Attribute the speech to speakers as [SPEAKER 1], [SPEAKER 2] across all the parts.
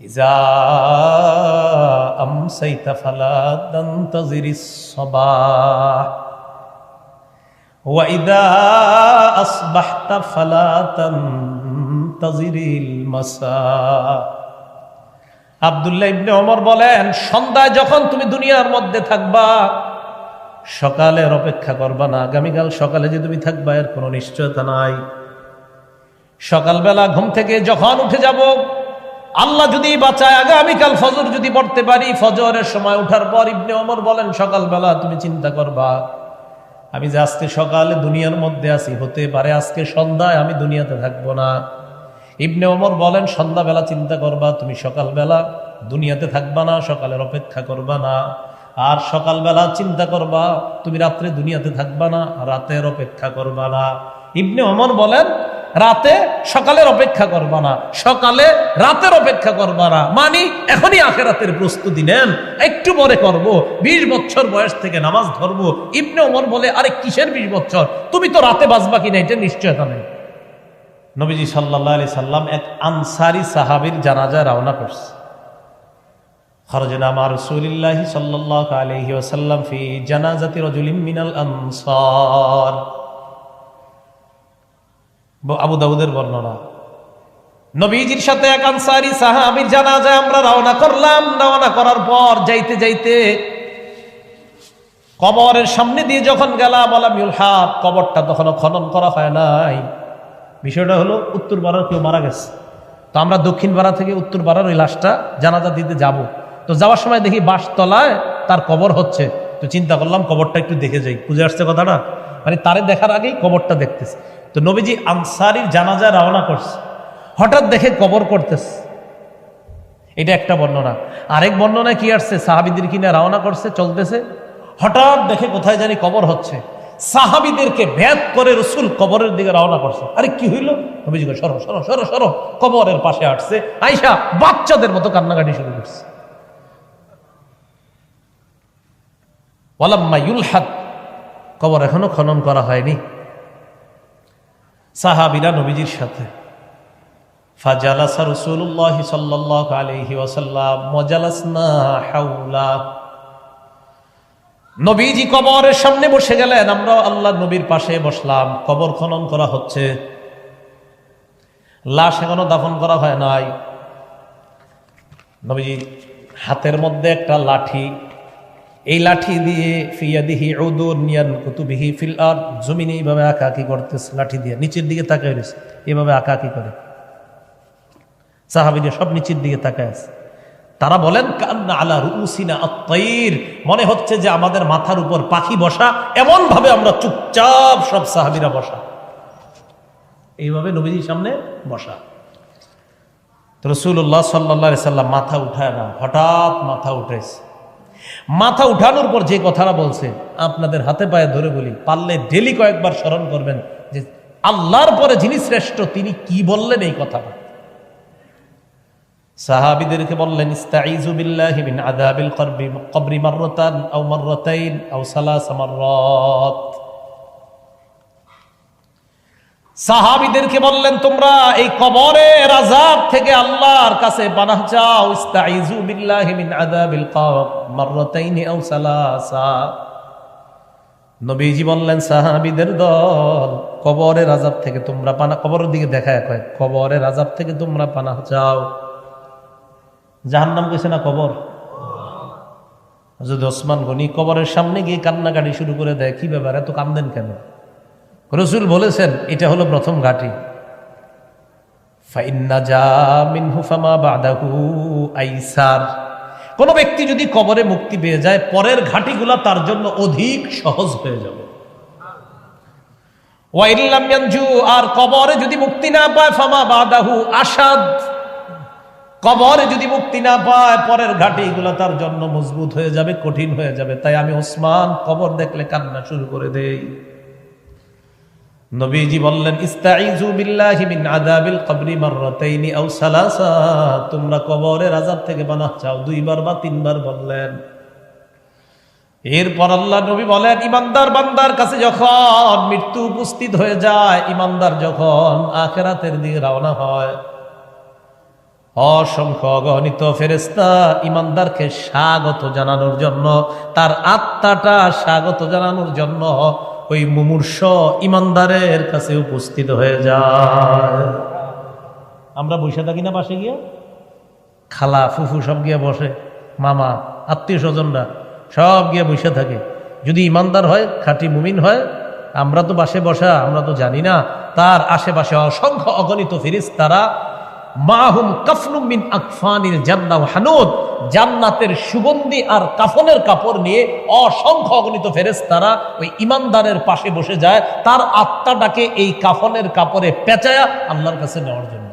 [SPEAKER 1] ইজা আমসাইতা ফালা তানতাজিরিস সাবাহ وإذا أصبحت فلا تنتظر المساء আব্দুল্লাহ ইবনে ওমর বলেন সন্ধ্যায় যখন তুমি দুনিয়ার মধ্যে থাকবা সকালের অপেক্ষা করবা না আগামীকাল সকালে যে তুমি থাকবা এর কোনো নিশ্চয়তা নাই সকালবেলা ঘুম থেকে যখন উঠে যাব আল্লাহ যদি বাঁচায়, আগামীকাল ফজর যদি পড়তে পারি, ফজরের সময় উঠার পর ইবনে অমর বলেন, সকালবেলা তুমি চিন্তা করবা, আমি যে আজকে সকালে দুনিয়ার মধ্যে আছি, হতে পারে আজকে সন্ধ্যায় আমি দুনিয়াতে থাকব না। ইবনে অমর বলেন, সন্ধ্যাবেলা চিন্তা করবা, তুমি সকালবেলা দুনিয়াতে থাকবা না, সকালের অপেক্ষা করবা না। আর সকালবেলা চিন্তা করবা, তুমি রাত্রে দুনিয়াতে থাকবা না, রাতের অপেক্ষা করবা না। ইবনে অমর বলেন রাতে সকালের অপেক্ষা করবা না। সকালে রাতের অপেক্ষা করবা না। মানি, এখনই আখেরাতের প্রস্তুতি নেন। একটু পরে করব। ২০ বছর বয়স থেকে নামাজ ধরবো। ইবনে ওমর বলে, আরে, কিসের ২০ বছর? তুমি তো রাতে বাঁচবা কিনা? এটা নিশ্চয়তা নেই নবীজি সাল্লাহ আলি সাল্লাম এক আনসারি সাহাবির জানাজা রওনা করছে। খরজনা মা রসুলিল্লাহ সাল্লাহ আলহি ফি জানাজাতি রজুলিম মিনাল আনসার। আবু দাউদের বর্ণনা। নবীজির সাথে এক আনসারি সাহাবির জানাজা আমরা রওনা করলাম। রওনা করার পর যাইতে যাইতে কবরের সামনে দিয়ে যখন গেলাম, আলামিউল হাত কবরটা তখনও খনন করা হয় নাই। বিষয়টা হলো, উত্তর পাড়ার কেউ মারা গেছে। তো আমরা দক্ষিণ পাড়া থেকে উত্তর পাড়ার ওই লাশটা জানাজা দিতে যাব। তো যাওয়ার সময় দেখি বাসতলায় তার কবর হচ্ছে। তো চিন্তা করলাম কবরটা একটু দেখে যাই। বুঝে আসছে কথাটা? মানে তারে দেখার আগেই কবরটা দেখতেছে। তো নবীজি আনসারির জানাজা রওনা করছে। হঠাৎ দেখে কবর করতেছে। এটা একটা বর্ণনা। আরেক বর্ণনা কি আসছে? সাহাবিদের কিনা রওনা করছে, চলতেছে। হঠাৎ দেখে কোথায় জানি কবর হচ্ছে। সাহাবিদেরকে ভেদ করে রসুল কবরের দিকে রওনা করছে। আরে কি হইল? নবীজি সরো সরো সরো সরো। কবরের পাশে আসছে। আইসা বাচ্চাদের মতো কান্নাকাটি শুরু করছে। ওয়ালাম্মা ইউলহাদ কবর এখনও খনন করা হয়নি। সাহাবিরা নবীজির সাথে। ফাজালাসা রসুল্লাহ সাল্লাহ আলহি ওয়াসাল্লাম মজালাসনা হাউলা নবীজি কবরের সামনে বসে গেলেন আমরা আল্লাহ নবীর পাশে বসলাম, কবর খনন করা হচ্ছে। লাশ এখনও দাফন করা হয় নাই। নবীজি হাতের মধ্যে একটা লাঠি এই লাঠি দিয়ে ফিয়াদিহি উদুর নিয়ান কুতুবিহি ফিল আর জমিনে এইভাবে আঁকাকি করতেছে, লাঠি দিয়ে, নিচের দিকে তাকায় রয়েছে এভাবে আঁকাকি করে। সাহাবিরা সব নিচের দিকে তাকায় আছে। তারা বলেন, কান্না আলা রুসিনা আত্মাইর মনে হচ্ছে যে আমাদের মাথার উপর পাখি বসা এমন ভাবে আমরা চুপচাপ সব সাহাবিরা বসা। এইভাবে নবীজির সামনে বসা। তো রসুল্লাহ সাল্লা সাল্লাম মাথা উঠায় না, হঠাৎ মাথা উঠেছে। মাথা উঠানোর পর যে কথাটা বলছে, আপনাদের হাতে পায়ে ধরে বলি, পারলে ডেলি কয়েকবার স্মরণ করবেন যে আল্লাহর পরে যিনি শ্রেষ্ঠ, তিনি কি বললেন এই কথাটা? সাহাবিদেরকে বললেন আযাবিল কবরি মাররাতান সাহাবিদেরকে বললেন, তোমরা এই কবরের আযাব থেকে আল্লাহর কাছে পানাহ চাও। ইস্তাইযু বিল্লাহি মিন আযাবিল কবর মাররাতাইন আও সালাসা। নবীজি বললেন, সাহাবিদের দল, কবরের আযাব থেকে তোমরা পানা কবরের দিকে দেখায় কয় কবরের আযাব থেকে তোমরা পানাহ চাও। জাহান্নাম গেছে না কবর? যদি ওসমান গনি কবরের সামনে গিয়ে কান্নাকাটি শুরু করে দেয়, কি ব্যাপার? এত কান্দেন কেন? রসুল বলেছেন, এটা হলো প্রথম ঘাটি। আইসার। কোন ব্যক্তি যদি কবরে মুক্তি পেয়ে যায়, পরের ঘাটিগুলা তার জন্য অধিক সহজ হয়ে যাবে। আর কবরে যদি মুক্তি না পায়, ফামা বাদাহু আসাদ কবরে যদি মুক্তি না পায়, পরের ঘাটি এগুলো তার জন্য মজবুত হয়ে যাবে, কঠিন হয়ে যাবে। তাই আমি ওসমান কবর দেখলে কান্না শুরু করে দেই। নবীজি বললেন ইস্তাইযু বিল্লাহি মিন আযাবিল কবরি মাররাতাইনি আও সালাসা। তোমরা কবরের আযাব থেকে পানাহ চাও, দুইবার বা তিনবার বললেন। এরপর আল্লাহ নবী বলেন, ইমানদার বান্দার কাছে যখন মৃত্যু উপস্থিত হয়ে যায়, ইমানদার যখন আখেরাতের দিকে রওনা হয়, অসংখ্য অগণিত ফেরেস্তা ইমানদারকে স্বাগত জানানোর জন্য, তার আত্মাটা স্বাগত জানানোর জন্য ওই মুমূর্ষ ইমানদারের কাছে উপস্থিত হয়ে যায়। আমরা বসে থাকি না পাশে গিয়ে? খালা ফুফু সব গিয়ে বসে, মামা, আত্মীয় স্বজনরা সব গিয়ে বসে থাকে। যদি ইমানদার হয়, খাঁটি মুমিন হয়, আমরা তো বাসে বসা, আমরা তো জানি না, তার আশেপাশে অসংখ্য অগণিত ফিরিস তারা মাহুম কাফনুম মিন আকফানির জান্না হানুদ। জান্নাতের সুগন্ধি আর কাফনের কাপড় নিয়ে অসংখ্য অগণিত ফেরেস তারা ওই ইমানদারের পাশে বসে যায়। তার আত্মাটাকে এই কাফনের কাপড়ে পেঁচায়া আল্লাহর কাছে নেওয়ার জন্য।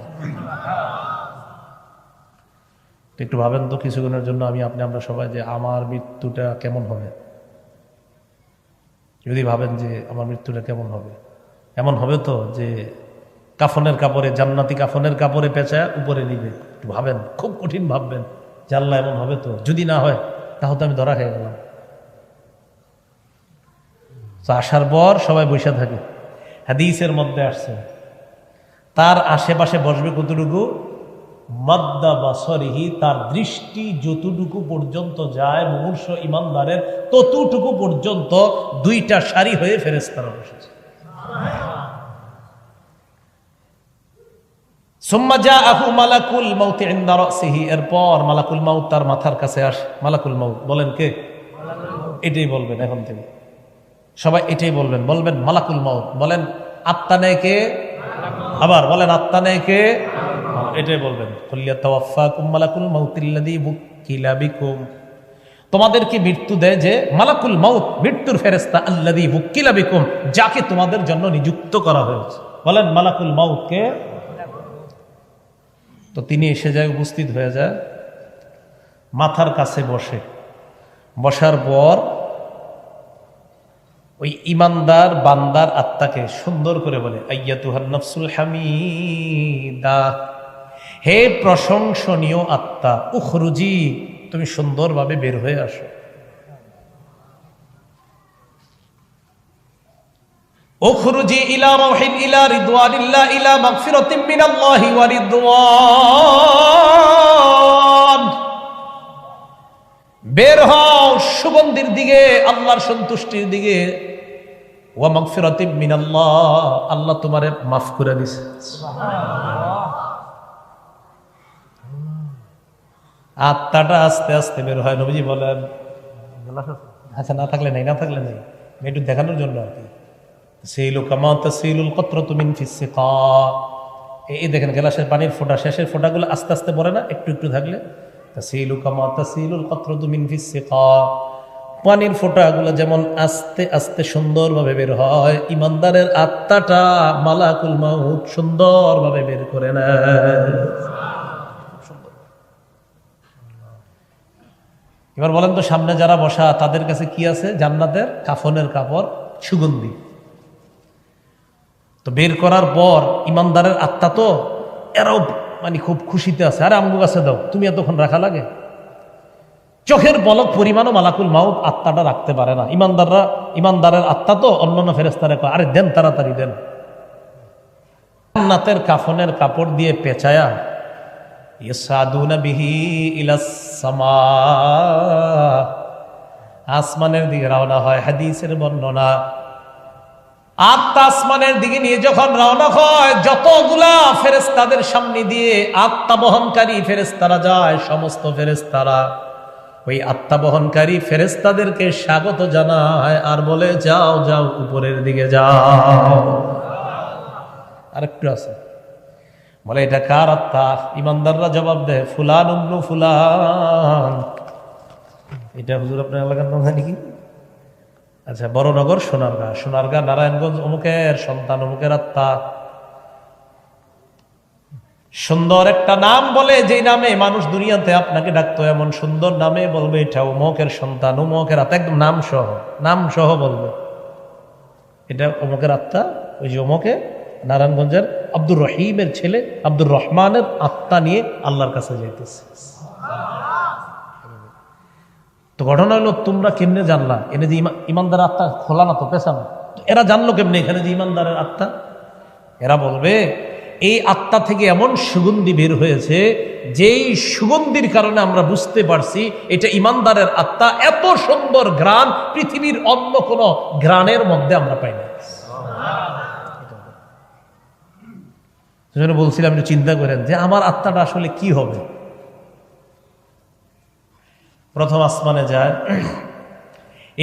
[SPEAKER 1] একটু ভাবেন তো কিছুক্ষণের জন্য আমি, আপনি, আমরা সবাই যে আমার মৃত্যুটা কেমন হবে? যদি ভাবেন যে আমার মৃত্যুটা কেমন হবে? এমন হবে তো যে কাফনের কাপড়ে, জান্নাতি কাফনের কাপড়ে পেঁচা উপরে নিবে। ভাবেন, খুব কঠিন ভাববেন জানলা এমন হবে তো? যদি না হয়, তাহলে তো আমি ধরা খেয়ে গেলাম। তো আসার পর সবাই বসে থাকে। হাদিসের মধ্যে আসছে, তার আশেপাশে বসবে কতটুকু? মাদ্দা বাসরিহি, তার দৃষ্টি যতটুকু পর্যন্ত যায়, মুমূর্ষ ইমানদারের ততটুকু পর্যন্ত দুইটা সারি হয়ে ফেরেস্তারা বসেছে। সুম্মা আহু মালাকুল মাউতি ইন্দা রাসিহি। এরপর মালাকুল মাউত তার মাথার কাছে আসে। মালাকুল মাউত বলেন কে? এটাই বলবেন এখন থেকে সবাই এটাই বলবেন। বলবেন মালাকুল মাউত। বলেন, আত্মা নেয় কে? আবার বলেন, আত্মা নেয় কে? এটাই বলবেন। মালাকুল মাউতিল্লাযী বুকিলা বিকুম। তোমাদেরকে মৃত্যু দেয় যে মালাকুল মাউত মৃত্যুর ফেরেস্তা আল্লাদি বুকিলা বিকুম, যাকে তোমাদের জন্য নিযুক্ত করা হয়েছে? বলেন, মালাকুল মাউত কে? তো তিনি এসে যায় উপস্থিত হয়ে যায়, মাথার কাছে বসে। বসার পর ওই ইমানদার বান্দার আত্মাকে সুন্দর করে বলে আইয়া তুহার নফসুল হামিদা, হে প্রশংসনীয় আত্মা, উখরুজি, তুমি সুন্দরভাবে বের হয়ে আসো। উখরুজি ইলা রাহিন ইলা রিদওয়ানিল্লাহ ইলা মাগফিরাতিন মিনাল্লাহি ওয়া রিদওয়ান। বের হও সুগন্ধির দিকে, আল্লাহর সন্তুষ্টির দিকে। ওয়া মাগফিরাতিন মিনাল্লাহ, আল্লাহ তোমারে মাফ করে দিছে। আত্মাটা আস্তে আস্তে বের হয়, নবীজি বলেন আচ্ছা না থাকলে নাই, না থাকলে নেই। একটু দেখানোর জন্য আর কি। এই দেখেন গেলাসের পানির ফোঁটা, শেষের ফোঁটাগুলো আস্তে আস্তে পড়ে না, একটু একটু থাকলে। পানির ফোঁটাগুলো যেমন আস্তে আস্তে সুন্দরভাবে বের হয়, ইমানদারের আত্মাটা মালাকুল মাউত সুন্দরভাবে বের করে নেয়। এবার বলেন তো, সামনে যারা বসা, তাদের কাছে কি আছে? জান্নাতের কাফনের কাপড়, সুগন্ধি। তো বের করার পর ইমানদারের আত্মা তো এরাও মানে খুব খুশিতে আছে। আরে আমগো কাছে দাও, তুমি এতক্ষণ রাখা লাগে? চোখের বলক পরিমাণও মালাকুল মাউত আত্মাটা রাখতে পারে না। ইমানদাররা, ইমানদারের আত্মা তো অন্যান্য ফেরেস্তারে কয়, আরে দেন তাড়াতাড়ি, দেন। জান্নাতের কাফনের কাপড় দিয়ে পেঁচায়া আসমানের দিকে রওনা হয়, হাদিসের বর্ণনা আত্মা আসমানের দিকে নিয়ে যখন রওনা হয়, যতগুলা ফেরেস্তাদের সামনে দিয়ে আত্মা বহনকারী ফেরেস্তারা যায়, সমস্ত ফেরেস্তারা ওই আত্মা বহনকারী ফেরেস্তাদেরকে স্বাগত জানায় আর বলে, যাও যাও, উপরের দিকে যাও। আরেকটু আছে। বলে, এটা কার আত্মা? ইমানদাররা জবাব দেয়, ফুলান উমনু ফুলান। এটা হুজুর আপনার এলাকার নাম জানি কি? আচ্ছা বড়নগর সোনারগা। সোনারগা, নারায়ণগঞ্জ, অমুকের সন্তান, অমুকের আত্মা। সুন্দর একটা নাম বলে যে নামে মানুষ দুনিয়াতে আপনাকে ডাকতো, এমন সুন্দর নামে বলবে, এটা অমুকের সন্তান, অমুকের আত্মা। একদম নাম সহ নাম সহ বলবে। এটা অমুকের আত্মা, ওই যে অমুকে, নারায়ণগঞ্জের আব্দুর রহিমের ছেলে, আব্দুর রহমানের আত্মা নিয়ে আল্লাহর কাছে যাইতেছে। তো ঘটনা হলো, তোমরা কেমনে জানলা? এনে যে ইমানদার আত্মা খোলা না তো পেছানো এরা জানলো কেমনে? এখানে যে ইমানদারের আত্মা, এরা বলবে, এই আত্মা থেকে এমন সুগন্ধি বের হয়েছে, যেই সুগন্ধির কারণে আমরা বুঝতে পারছি, এটা ইমানদারের আত্মা এত সুন্দর ঘ্রাণ, পৃথিবীর অন্য কোনো ঘ্রাণের মধ্যে আমরা পাই না। সেজন্য বলছিলাম, একটু চিন্তা করেন যে আমার আত্মাটা আসলে কি হবে? প্রথম আসমানে যায়।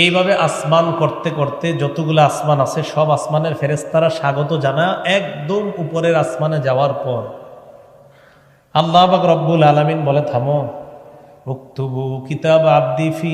[SPEAKER 1] এইভাবে আসমান করতে করতে যতগুলো আসমান আছে, সব আসমানের ফেরেস্তারা স্বাগত জানা একদম উপরের আসমানে যাওয়ার পর। আল্লাহ বাক রব্বুল আলমিন বলে, থামো। উক্তুবু কিতাব আব্দি ফি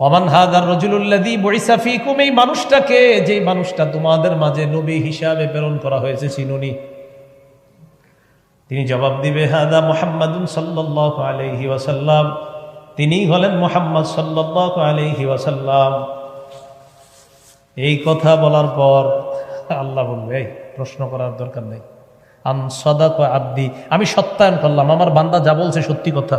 [SPEAKER 1] ওমান হাদার রজুল্লাদি বৈসাফিকুম এই মানুষটাকে যে মানুষটা তোমাদের মাঝে নবী হিসাবে প্রেরণ করা হয়েছে চিনুনি। তিনি জবাব দিবে, হাদা মোহাম্মদুন সাল্লাহ আলহি ওয়াসাল্লাম। তিনি হলেন মোহাম্মদ সাল্লাহ আলহি ওয়াসাল্লাম। এই কথা বলার পর আল্লাহ বলবে, এই, প্রশ্ন করার দরকার নেই। আন সদা আব্দি, আমি সত্যায়ন করলাম, আমার বান্দা যা বলছে সত্যি কথা।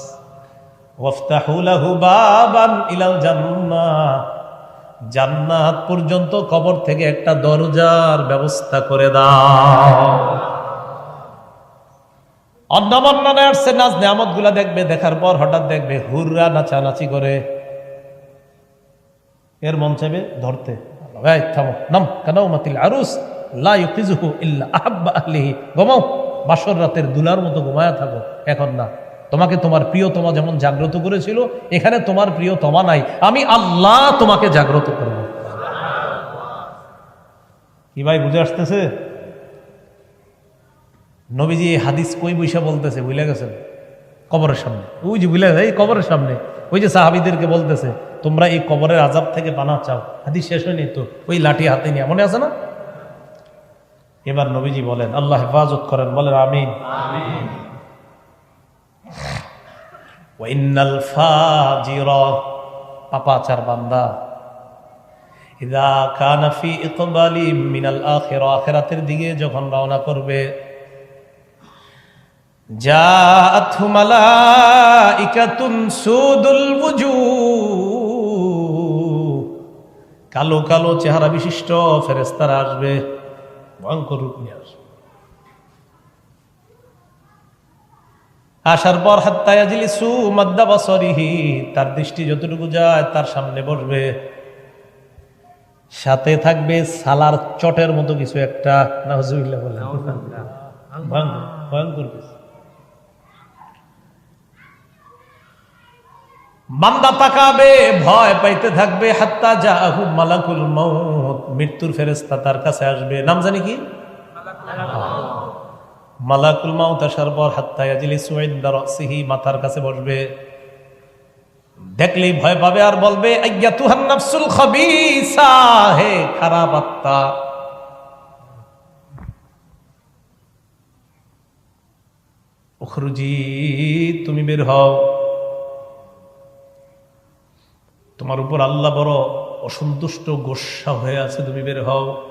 [SPEAKER 1] জান্নাত পর্যন্ত কবর থেকে একটা দরজার ব্যবস্থা করে দাও। নাচগুলা দেখবে, দেখার পর হঠাৎ দেখবে হুররা নাচানাচি করে। এর মন চাইবে ধরতে। নাম মাতিল আরুস বাসর রাতের দুলার মতো ঘুমায়া থাকো। এখন না। তোমাকে তোমার প্রিয় তোমা যেমন জাগ্রত করেছিল, এখানে তোমার প্রিয় তোমা নাই। আমি আল্লাহ তোমাকে জাগ্রত করব। কি ভাই, বুঝে আসতেছে? নবীজি হাদিস কই বৈশা বলতেছে বুঝলে গেছেন? কবরের সামনে। ওই যে বুঝলে এই কবরের সামনে। ওই যে সাহাবিদেরকে বলতেছে, তোমরা এই কবরের আজাব থেকে বানা চাও। হাদিস শেষ হয়নি তো, ওই লাঠি হাতে নিয়ে। মনে আছে না? এবার নবীজি বলেন, আল্লাহ হেফাজত করেন। বলেন আমিন। ওয়াইনাল পাপাচার বান্দা। ইদা কানা ফি ইকবালি মিনাল আখিরা আখিরাতের দিকে যখন রওনা করবে জাআতহু মালাইকাতুন সুদুল ওয়ুজুহ কালো কালো চেহারা বিশিষ্ট ফেরেশতারা আসবে, ভয়ঙ্কর রূপ নিয়ে আসবে। আসার পর হাত্তায়াজিলি সু তার দৃষ্টি যতটুকু যায় তার সামনে বসবে। সাথে থাকবে সালার চটের মতো কিছু একটা। নাহজুবিল্লাহ বলেন। ভয়ঙ্কর কিছু। বান্দা তাকাবে ভয় পাইতে থাকবে। হাত্তা যা মালাকুল মৌত মৃত্যুর ফেরেস্তা তার কাছে আসবে। নাম জানি কি? মালাকুল মাউত আসার পর হাত্তায়াজিলি সুইন্দা রসিহি, মাথার কাছে বসবে। দেখলেই ভয় পাবে আর বলবে আজ্ঞা তুহান নাফসুল খবিসা, হে খারাপ আত্মা। উখরুজি, তুমি বের হও। তোমার উপর আল্লাহ বড় অসন্তুষ্ট গোসা হয়ে আছে, তুমি বের হও।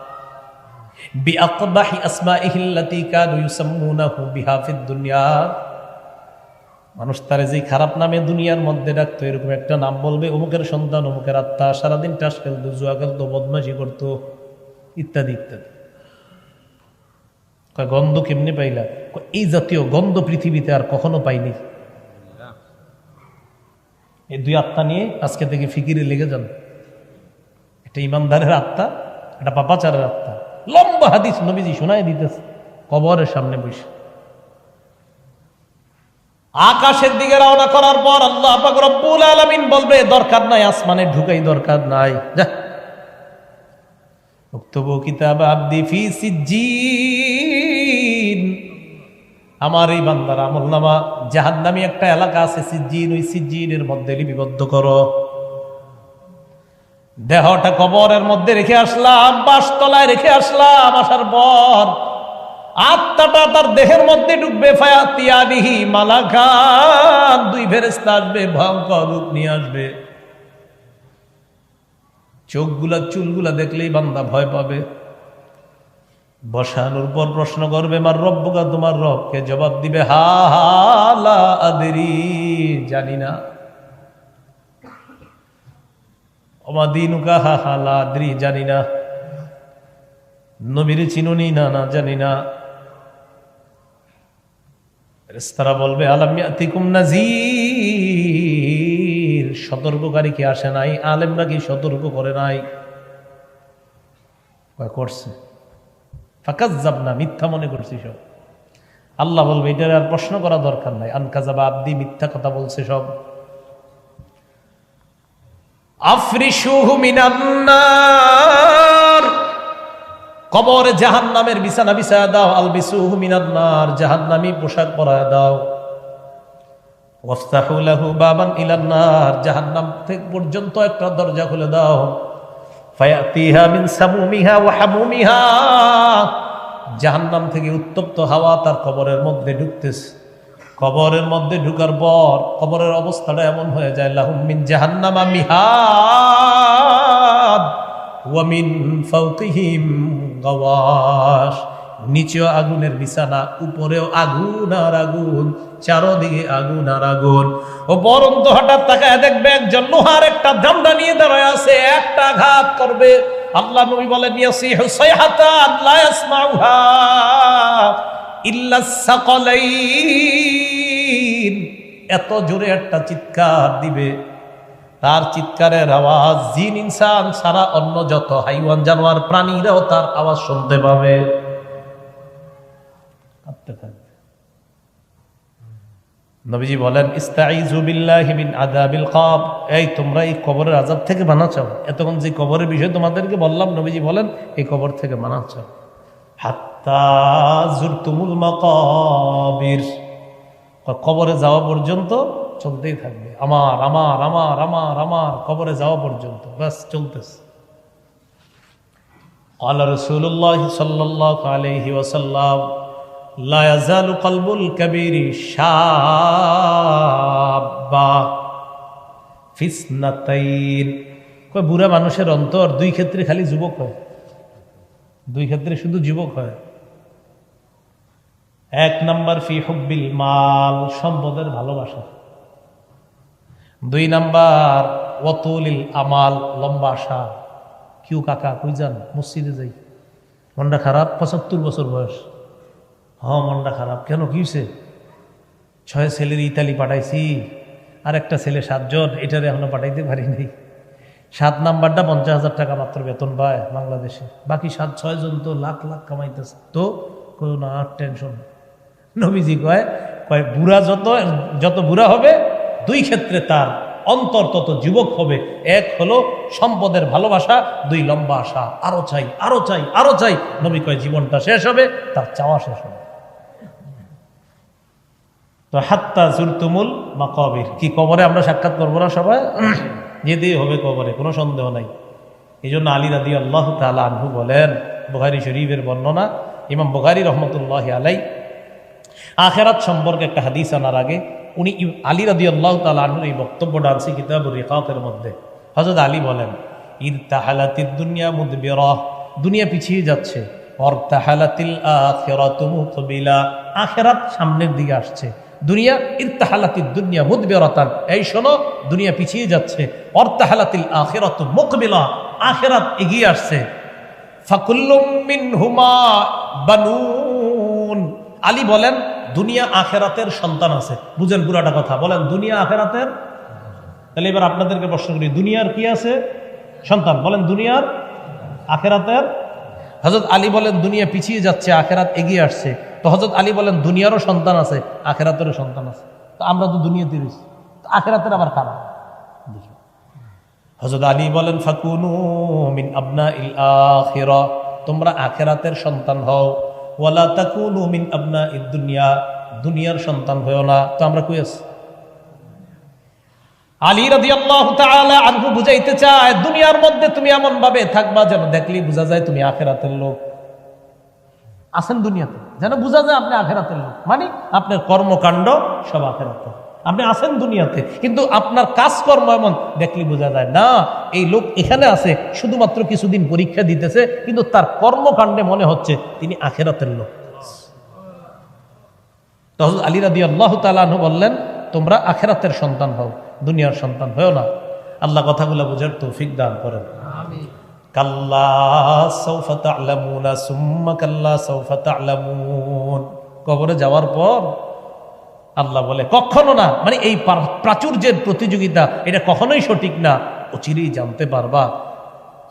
[SPEAKER 1] মানুষ তারে যে খারাপ নামে দুনিয়ার মধ্যে ডাকতো, এরকম একটা নাম বলবে, অমুকের সন্তান, অমুকের আত্মা, সারাদিন টাস খেলতো, জুয়া খেলতো, বদমাশি করতো, ইত্যাদি ইত্যাদি। গন্ধ কেমনে পাইলা? এই জাতীয় গন্ধ পৃথিবীতে আর কখনো পাইনি। এই দুই আত্মা নিয়ে আজকে থেকে ফিকিরে লেগে যান। একটা ইমানদারের আত্মা একটা পাপাচারের আত্মা। লম্বা হাদিস নবীজি শোনায় দিতেছে, কবরের সামনে বসে। আকাশের দিকে রওনা করার পর আল্লাহ রব্বুল আলামিন বলবে, দরকার নাই, আসমানে ঢুকাই দরকার নাই। উক্তবু কিতাব আব্দি ফি সিজ্জিন। আমার এই বান্দার আমল নামা জাহান্নামী একটা এলাকা আছে সিজ্জিন, ওই সিজ্জিনের মধ্যে লিপিবদ্ধ করো। দেহটা কবরের মধ্যে রেখে আসলাম, বাসতলায় রেখে আসলাম, আসার পর আত্মাটা তার দেহের মধ্যে ফায়াতিয়ানিহি মালাকান, দুই ফেরেস্তা আসবে, ভয়ঙ্কর রূপ নিয়ে আসবে। চোখগুলা, চুলগুলা দেখলেই বান্দা ভয় পাবে। বসানোর পর প্রশ্ন করবে, মার রব্বকা তোমার রবকে জবাব দিবে, হা হালা আদেরি, জানি না। অমাদিনুকা হা হালা আদরি জানি না। নবীর চিনুনি, না না, জানি না। তারা বলবে আলামিয়াতিকুম নাজির সতর্ককারী কি আসে নাই? আলেমরা কি সতর্ক করে নাই? করছে। ফাঁকাজ যাব না মিথ্যা মনে করছি সব। আল্লাহ বলবে, এটার আর প্রশ্ন করা দরকার নাই। আনকাজাবা আব্দি মিথ্যা কথা বলছে সব। আফরিসুহু মিনান্নার। কবরে জাহান নামের বিছানা বিছায়া দাও আল বিসুহু মিনান্নার। জাহান নামি পোশাক পরায় দাও। লাহু বাবান ইলান্নার। জাহান্নাম থেকে পর্যন্ত একটা দরজা খুলে দাও। মিন জাহান্নাম থেকে উত্তপ্ত হাওয়া তার কবরের মধ্যে ঢুকতেছে। কবরের মধ্যে ঢুকার পর কবরের অবস্থাটা এমন হয়ে যায়, লাহুম মিন জাহান্নামা মিহাদ, ওয়া মিন ফাওকিহিম গাওয়াশ। নিচেও আগুনের বিছানা, উপরেও আগুন আর আগুন, চারোদিকে আগুন আর আগুন। ও বরন্ত হঠাৎ তাকায় দেখবে একজন লোহার একটা ধান্দা নিয়ে দাঁড়ায় আছে, একটা আঘাত করবে। আল্লাহ নবী বলেন, ইয়াসিহু সাইহাতান লা ইয়াসমাউহা ইল্লা সাকালাইন। এত জোরে একটা চিৎকার দিবে। তার চিৎকারের আওয়াজ জিন ইনসান সারা অন্য যত হাইওয়ান জানোয়ার প্রাণীরাও তার আওয়াজ শুনতে পাবে। নবীজি বলেন এই, তোমরা এই কবরের আযাব থেকে মানা এতক্ষণ যে কবরের বিষয় তোমাদেরকে বললাম, নবীজি বলেন, এই কবর থেকে মানা হাত্তা জুরতুমুল মাকাবির। কবরে যাওয়া পর্যন্ত চলতেই থাকবে আমার আমার আমার আমার আমার কবরে যাওয়া পর্যন্ত ব্যাস চলতেছে قال رسول الله صلى الله عليه وسلم লা ইয়াজালু কলবুল কাবীরি শাব্বা ফিসনাতাইন কয় বুড়া মানুষের অন্তর দুই ক্ষেত্রে খালি যুবক হয় দুই ক্ষেত্রে শুধু যুবক হয় এক নাম্বার ফি হুব্বিল মাল, সম্পদের ভালোবাসা। দুই নাম্বার, ওয়াতুলিল আমাল, লম্বা আশা। কিউ কাকা, কই যান? মসজিদে যাই। মনটা খারাপ? পঁচাত্তর বছর বয়স। হ, মনটা খারাপ। কেন, কি হয়েছে ছয় ছেলের ইতালি পাঠাইছি, আর একটা ছেলে সাতজন, এটারে এখনও পাঠাইতে পারি নাই। সাত নাম্বারটা পঞ্চাশ হাজার টাকা মাত্র বেতন পায় বাংলাদেশে। বাকি সাত ছয় জন তো লাখ লাখ কামাইতেছে। তো কোনো না টেনশন নবীজি কয় কয়, বুড়া যত যত বুড়া হবে, দুই ক্ষেত্রে তার অন্তর তত যুবক হবে। এক হলো সম্পদের ভালোবাসা, দুই লম্বা আশা। আরও চাই আরও চাই আরও চাই। নবী কয়, জীবনটা শেষ হবে, তার চাওয়া শেষ হবে। তো হাত্তা জুরতুমুল বা কবির কি কবরে আমরা সাক্ষাৎ করব না সবাই? যেতেই হবে কবরে, কোনো সন্দেহ নাই। এই জন্য আলী রাদি আল্লাহ তালা আনহু বলেন বুহারি শরীফের বর্ণনা, ইমাম বুহারি রহমতুল্লাহ আলাই আখেরাত সম্পর্কে একটা হাদিস আনার আগে উনি আলী রাদি আল্লাহ তালা আনহুর এই বক্তব্যটা আনছি কিতাব রিকাতের মধ্যে। হজরত আলী বলেন ইর তাহালাতির দুনিয়া মুদবিরহ দুনিয়া পিছিয়ে যাচ্ছে। অর তাহালাতিল আখেরাত সামনের দিকে আসছে। দুনিয়া ইরতাহালাতির দুনিয়া মুদবেরতান, এই শোনো, দুনিয়া পিছিয়ে যাচ্ছে। অর্তাহালাতিল আখেরাত মুকবিলা, আখেরাত এগিয়ে আসছে। ফাকুল্লুম মিনহুমা বানুন। আলী বলেন, দুনিয়া আখেরাতের সন্তান আছে। বুঝেন পুরাটা কথা। বলেন, দুনিয়া আখেরাতের তাহলে এবার আপনাদেরকে প্রশ্ন করি, দুনিয়ার কি আছে? সন্তান। বলেন, দুনিয়ার আখেরাতের হজরত আলী বলেন, দুনিয়া পিছিয়ে যাচ্ছে, আখেরাত এগিয়ে আসছে। তো হজরত আলী বলেন, দুনিয়ারও সন্তান আছে, আখেরাতেরও সন্তান আছে। তো আমরা তো দুনিয়াতে রয়েছি। আখেরাতের আবার খারাপ হজরত আলী বলেন, ফাকুনু মিন আবনা ইল আখিরা। তোমরা আখেরাতের সন্তান হও। ওয়ালা তাকুনু মিন আবনা দুনিয়া দুনিয়ার সন্তান হয়েও না তো আমরা কই আছি? আলী রাজি আল্লাহ আনহু বুঝাইতে চায়, দুনিয়ার মধ্যে তুমি এমন ভাবে থাকবা যেন দেখলি বোঝা যায় তুমি আখেরাতের লোক। আছেন দুনিয়াতে, যেন বোঝা যায় আপনি আখেরাতের লোক। মানে আপনার কর্মকাণ্ড সব আখেরাতে আপনি আছেন দুনিয়াতে কিন্তু আপনার কাজকর্ম এমন দেখলে বোঝা যায় না এই লোক এখানে আছে শুধুমাত্র কিছুদিন পরীক্ষা দিতেছে কিন্তু তার কর্মকাণ্ডে মনে হচ্ছে তিনি আখেরাতের লোক। তো হযরত আলী রাদি আল্লাহ তালু বললেন তোমরা আখেরাতের সন্তান হও দুনিয়ার সন্তান হও না। আল্লাহ কথাগুলো বোঝার তৌফিক দান করেন। কাল্লা কবরে যাওয়ার পর আল্লাহ বলে, কখনো না। মানে এই প্রাচুর্যের প্রতিযোগিতা, এটা কখনোই সঠিক না। অচিরেই জানতে পারবা।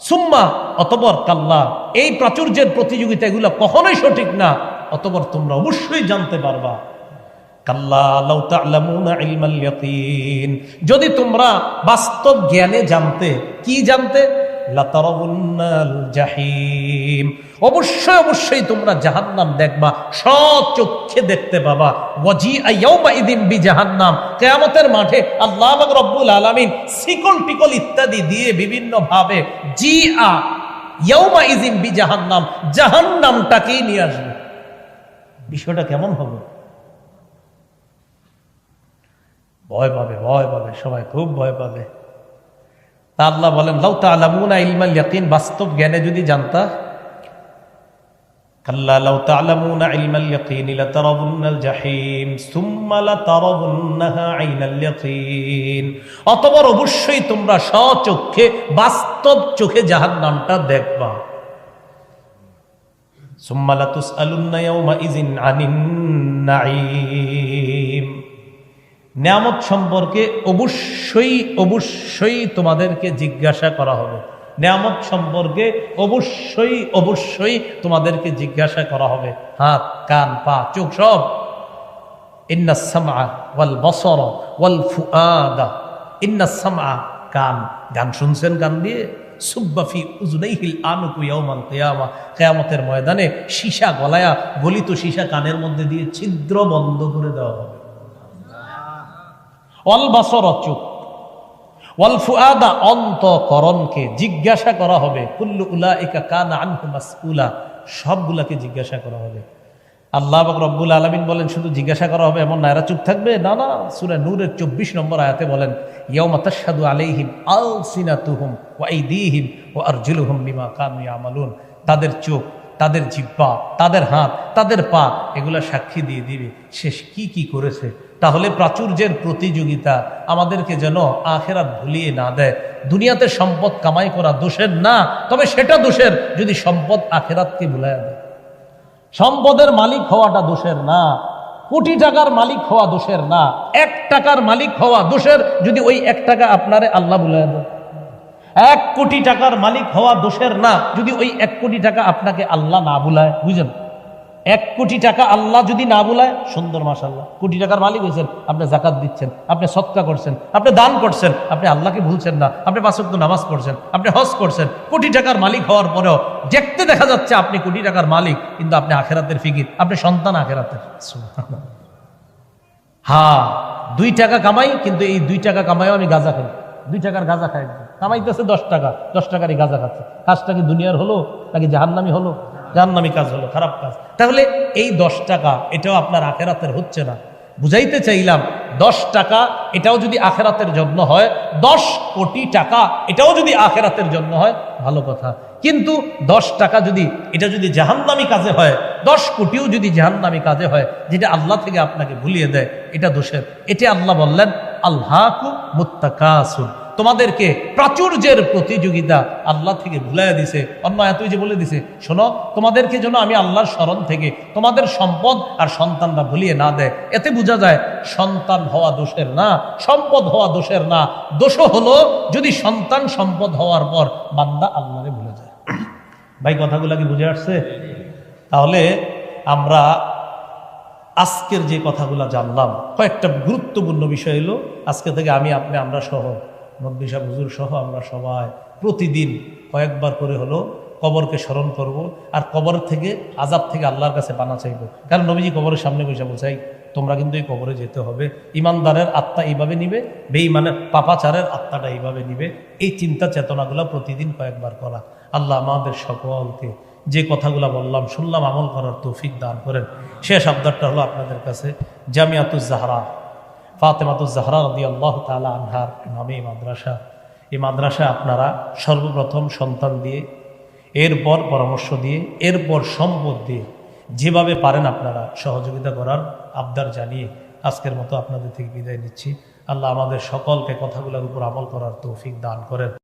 [SPEAKER 1] সুম্মা অতবর কাল্লা, এই প্রাচুর্যের প্রতিযোগিতা এগুলো কখনোই সঠিক না। অতবর তোমরা অবশ্যই জানতে পারবা। যদি তোমরা বাস্তব জ্ঞানে জানতে, কি জানতে? অবশ্যই অবশ্যই তোমরা জাহান্নাম দেখবা সচক্ষে দেখতে পাবা। ওয়াজি আইয়াউমা ইদিন বি জাহান্নাম কিয়ামতের মাঠে আল্লাহ রব্বুল আলামিন সিকল টিকল ইত্যাদি দিয়ে বিভিন্ন ভাবে জি আ ইয়াউমা ইদিন বি জাহান্নাম জাহান্নামটাকেই নিয়ে আসবে। বিষয়টা কেমন হবে? ভয় পাবে ভয় পাবে, সবাই খুব ভয় পাবে। তা আল্লাহ বলেন, লাউ তা'লামুনা ইলমাল ইয়াকিন বাস্তব জ্ঞানে যদি জানতা কাল্লা লাউ তা'লামুনা ইলমাল ইয়াকিন লাতারাবুন্নাল জাহিম, সুম্মা লাতারাবুন্নাহা আইনাল ইয়াকিন। অতঃপর অবশ্যই তোমরা স্বচক্ষে, বাস্তব চোখে জাহান্নামটা দেখবা। সুম্মা লাতুসআলুন্না ইয়াওমাইযিন আনিন নাঈম। নিয়ামত সম্পর্কে অবশ্যই অবশ্যই তোমাদেরকে জিজ্ঞাসা করা হবে। নিয়ামত সম্পর্কে অবশ্যই অবশ্যই তোমাদেরকে জিজ্ঞাসা করা হবে। হাত, কান, পা, চোখ সব। ইন্না ওয়াল বসর ওয়াল গান শুনছেন গান দিয়ে? ময়দানে সীসা গলায়া, গলিত সীসা কানের মধ্যে দিয়ে ছিদ্র বন্ধ করে দেওয়া হবে। অল বাসর চুপ অন্তকরণকে জিজ্ঞাসা করা হবে। কুল্লু মাসউলা। সবগুলাকে জিজ্ঞাসা করা হবে। আল্লাহ রব্বুল আলমিন বলেন, শুধু জিজ্ঞাসা করা হবে এমন চুপ থাকবে? না না, সুরে নূরের চব্বিশ নম্বর আয়াতে বলেন ইয়মাতাসাদু আলাইহিম আল সিনাতুহুম ও এই দিহিম ও আরজুলুহুম বিমা কানু আমালুন তাদের চোখ, তাদের জিব্বা তাদের হাত, তাদের পা, এগুলা সাক্ষী দিয়ে দিবে। শেষ কি কি করেছে? তাহলে প্রাচুর্যের প্রতিযোগিতা আমাদেরকে যেন আখেরাত ভুলিয়ে না দেয়। দুনিয়াতে সম্পদ কামাই করা দোষের না, তবে সেটা দোষের যদি সম্পদ আখেরাতকে ভুলাইয়া দেয়। সম্পদের মালিক হওয়াটা দোষের না, কোটি টাকার মালিক হওয়া দোষের না, এক টাকার মালিক হওয়া দোষের যদি ওই এক টাকা আপনারে আল্লাহ বুলাই দেয়। এক কোটি টাকার মালিক হওয়া দোষের না, যদি ওই এক কোটি টাকা আপনাকে আল্লাহ না বুলায় বুঝেন? এক কোটি টাকা আল্লাহ যদি না বুলায়, সুন্দর মাসাল্লাহ কোটি টাকার মালিক হয়েছেন, আপনি জাকাত দিচ্ছেন, আপনি সৎকা করছেন, আপনি দান করছেন, আপনি আল্লাহকে ভুলছেন না, আপনি পাঁচক্ত নামাজ পড়ছেন, আপনি হজ করছেন, কোটি টাকার মালিক হওয়ার পরেও দেখতে দেখা যাচ্ছে আপনি কোটি টাকার মালিক, কিন্তু আপনি আখেরাতের ফিকির, আপনি সন্তান আখেরাতের। সুবহানাল্লাহ। হ্যাঁ দুই টাকা কামাই, কিন্তু এই দুই টাকা কামাইও আমি গাঁজা খাই। দুই টাকার গাঁজা খাই কামাইতেছে দশ টাকা, দশ টাকারই গাঁজা খাচ্ছে। কাজটা কি দুনিয়ার হলো, নাকি জাহান্নামি হলো? জাহান্নামি কাজ হলো, খারাপ কাজ। তাহলে এই দশ টাকা, এটাও আপনার আখেরাতের হচ্ছে না। বুঝাইতে চাইলাম, দশ টাকা, এটাও যদি আখেরাতের জন্য হয়, দশ কোটি টাকা, এটাও যদি আখেরাতের জন্য হয়, ভালো কথা। কিন্তু দশ টাকা যদি, এটা যদি জাহান্নামি কাজে হয়, দশ কোটিও যদি জাহান্নামি কাজে হয়, যেটা আল্লাহ থেকে আপনাকে ভুলিয়ে দেয়, এটা দোষের। এটা আল্লাহ বললেন আল্লাহকু মুত্তাকাসুন। তোমাদেরকে প্রাচুর্যের প্রতিযোগিতা আল্লাহ থেকে ভুলাইয়া দিছে অন্য এতই যে বলে দিছে। শোনো, তোমাদেরকে যেন আমি আল্লাহর স্মরণ থেকে তোমাদের সম্পদ আর সন্তানরা ভুলিয়ে না দেয়। এতে বোঝা যায়, সন্তান হওয়া দোষের না, সম্পদ হওয়া দোষের না। দোষ হলো যদি সন্তান সম্পদ হওয়ার পর বান্দা আল্লাহরে ভুলে যায়। ভাই, কথাগুলো কি বুঝে আসছে? তাহলে আমরা আজকের যে কথাগুলো জানলাম, কয়েকটা গুরুত্বপূর্ণ বিষয় হলো আজকে থেকে আমি, আপনি, আমরা সহ নব্বিশা হুজুর সহ আমরা সবাই প্রতিদিন কয়েকবার করে হলো কবরকে স্মরণ করব আর কবর থেকে, আজাব থেকে আল্লাহর কাছে বানা চাইব। কারণ নবীজি কবরের সামনে বসে বোঝাই তোমরা কিন্তু এই কবরে যেতে হবে। ইমানদারের আত্মা এইভাবে নিবে, বেঈমানের পাপাচারের আত্মাটা এইভাবে নিবে। এই চিন্তা চেতনাগুলো প্রতিদিন কয়েকবার করা। আল্লাহ আমাদের সকলকে যে কথাগুলো বললাম, শুনলাম, আমল করার তৌফিক দান করেন। শেষ আবদারটা হলো আপনাদের কাছে জামিয়াতুজ জাহরা আল্লাহ তালা আনহার নামে এই মাদ্রাসা। এই মাদ্রাসা আপনারা সর্বপ্রথম সন্তান দিয়ে, এরপর পরামর্শ দিয়ে, এরপর সম্পদ দিয়ে যেভাবে পারেন আপনারা সহযোগিতা করার আবদার জানিয়ে আজকের মতো আপনাদের থেকে বিদায় নিচ্ছি। আল্লাহ আমাদের সকলকে কথাগুলোর উপর আমল করার তৌফিক দান করেন।